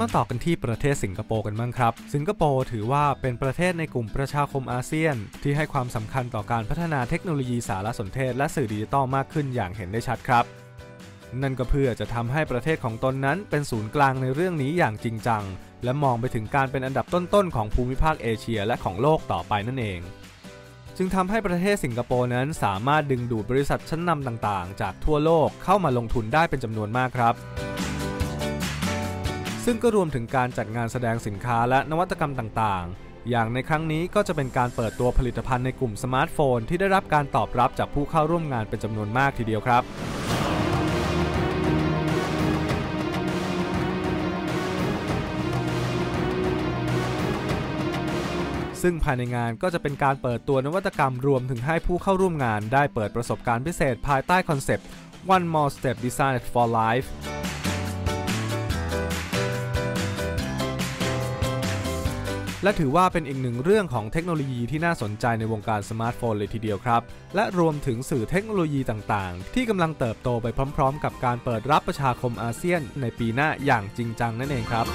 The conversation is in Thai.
มาต่อกันที่ประเทศสิงคโปร์กันบ้างครับ สิงคโปร์ถือว่าเป็นประเทศในกลุ่มประชาคมอาเซียน ที่ให้ความสำคัญต่อการพัฒนาเทคโนโลยีสารสนเทศ และสื่อดิจิตอลมากขึ้นอย่างเห็นได้ชัดครับ นั่นก็เพื่อจะทำให้ประเทศของตนนั้นเป็นศูนย์กลางในเรื่องนี้อย่างจริงจัง และมองไปถึงการเป็นอันดับต้นๆของภูมิภาคเอเชียและของโลกต่อไปนั่นเองจึงทำให้ประเทศสิงคโปร์นั้นสามารถดึงดูดบริษัทชั้นนำต่างๆ จากทั่วโลกเข้ามาลงทุนได้เป็นจำนวนมากครับ ซึ่งก็รวมถึงการจัดงานแสดงสินค้าและนวัตกรรมต่างๆ อย่างในครั้งนี้ก็จะเป็นการเปิดตัวผลิตภัณฑ์ในกลุ่มสมาร์ทโฟน ที่ได้รับการตอบรับจากผู้เข้าร่วมงานเป็นจำนวนมากทีเดียวครับซึ่งภายในงานก็จะเป็นการเปิดตัวนวัตกรรมรวมถึงให้ผู้เข้าร่วมงานได้เปิดประสบการณ์พิเศษภายใต้คอนเซปต์ One More Step Design for Life และถือว่าเป็นอีกหนึ่งเรื่องของเทคโนโลยีที่น่าสนใจในวงการสมาร์ทโฟนเลยทีเดียวครับ และรวมถึงสื่อเทคโนโลยีต่างๆ ที่กำลังเติบโตไปพร้อม ๆ กับการเปิดรับประชาคมอาเซียนในปีหน้าอย่างจริงจังนั่นเองครับ